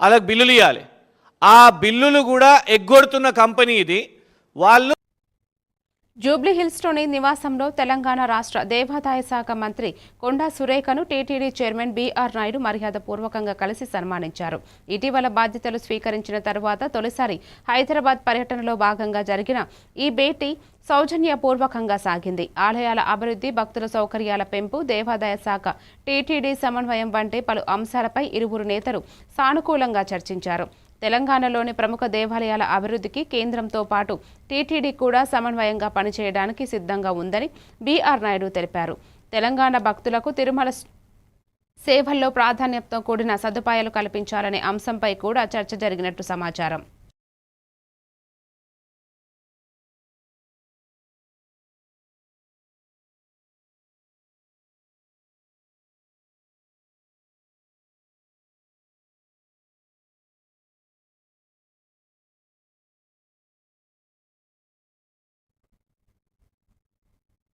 వాళ్ళకి బిల్లులు ఇవ్వాలి ఆ బిల్లులు కూడా ఎగ్గొడుతున్న కంపెనీ ఇది. వాళ్ళు జూబ్లీ హిల్స్లోని నివాసంలో తెలంగాణ రాష్ట్ర దేవాదాయ శాఖ మంత్రి కొండా సురేఖను టీటీడీ చైర్మన్ బీఆర్ నాయుడు మర్యాదపూర్వకంగా కలిసి సన్మానించారు. ఇటీవల బాధ్యతలు స్వీకరించిన తరువాత తొలిసారి హైదరాబాద్ పర్యటనలో భాగంగా జరిగిన ఈ భేటీ సౌజన్యపూర్వకంగా సాగింది. ఆలయాల అభివృద్ధి భక్తుల సౌకర్యాల పెంపు దేవాదాయ శాఖ టీటీడీ సమన్వయం వంటి పలు అంశాలపై ఇరువురు నేతలు సానుకూలంగా చర్చించారు. తెలంగాణలోని ప్రముఖ దేవాలయాల అభివృద్ధికి కేంద్రంతో పాటు టీటీడీ కూడా సమన్వయంగా పనిచేయడానికి సిద్ధంగా ఉందని బీఆర్ నాయుడు తెలిపారు. తెలంగాణ భక్తులకు తిరుమల సేవల్లో ప్రాధాన్యతతో కూడిన సదుపాయాలు కల్పించాలనే అంశంపై కూడా చర్చ జరిగినట్టు సమాచారం.